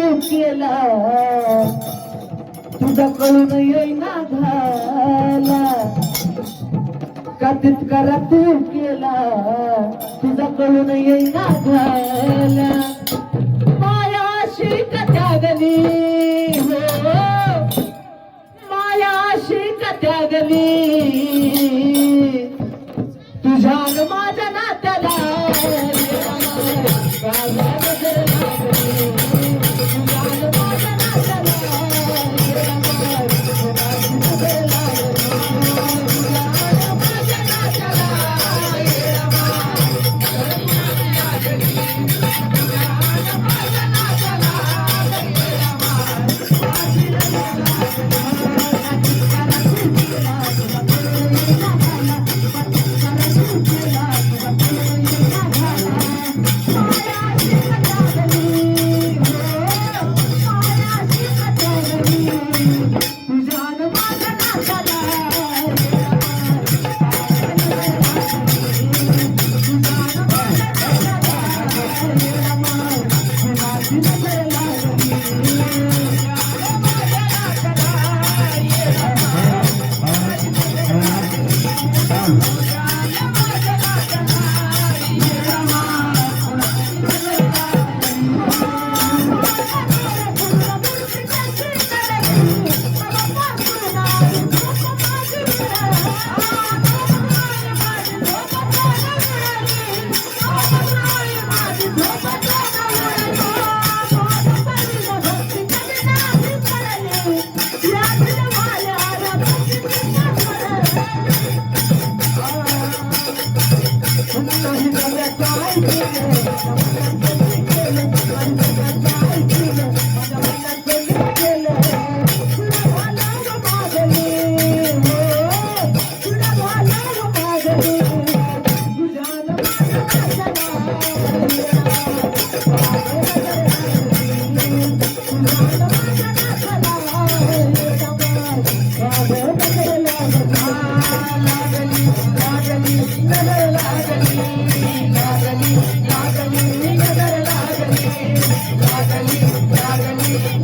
केला. तुझा कळून येईना झाला. कातीत करा तू केला? तुझा कळून येईना झाला. मायाशी त्यागली हो. मायाशी त्यागली. Thank you. నాగలి నాగలి నగర నాగలి నాగలి నాగలి